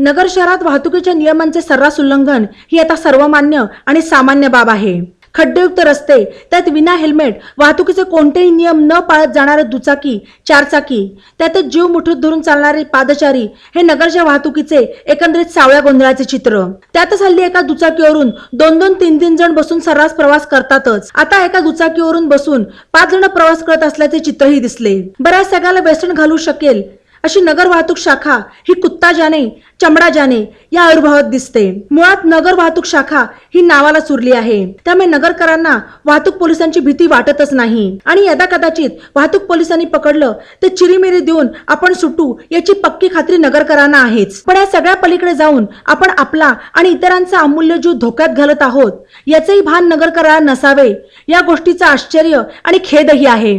नगर शहरात वाहतुकीच्या नियमांचे सर्रास उल्लंघन ही आता सर्वमान्य आणि सामान्य बाब आहे. खड्डेयुक्त रस्ते त्यात विना हेल्मेट वाहतुकीचे कोणतेही नियम न पाळत जाणारे दुचाकी चारचाकी त्यातच जीव मुठीत धरून चालणारे पादचारी हे नगरच्या वाहतुकीचे एकंदरीत सावळ्या गोंधळाचे चित्र. त्यातच हल्ली एका दुचाकीवरून दोन दोन तीन तीन जण बसून सर्रास प्रवास करतातच. आता एका दुचाकीवरून बसून पाच जण प्रवास करत असल्याचे चित्रही दिसले. बऱ्याच सगळ्याला व्यसन घालू शकेल अशी नगर वाहतूक शाखा ही कुत्ता जाने चमडा जाने या आयुर्भावात दिसते. मुळात नगर वाहतूक शाखा ही नावाला सुरली आहे. त्यामुळे नगरकरांना वाहतूक पोलिसांची भीती वाटतच नाही. आणि यदा कदाचित वाहतूक पोलिसांनी पकडलं तर चिरीमिरी देऊन आपण सुटू याची पक्की खात्री नगरकरांना आहेच. पण या सगळ्या पलीकडे जाऊन आपण आपला आणि इतरांचा अमूल्य जीव धोक्यात घालत आहोत याचेही भान नगरकरांना नसावे. या गोष्टीचं आश्चर्य आणि खेदही आहे.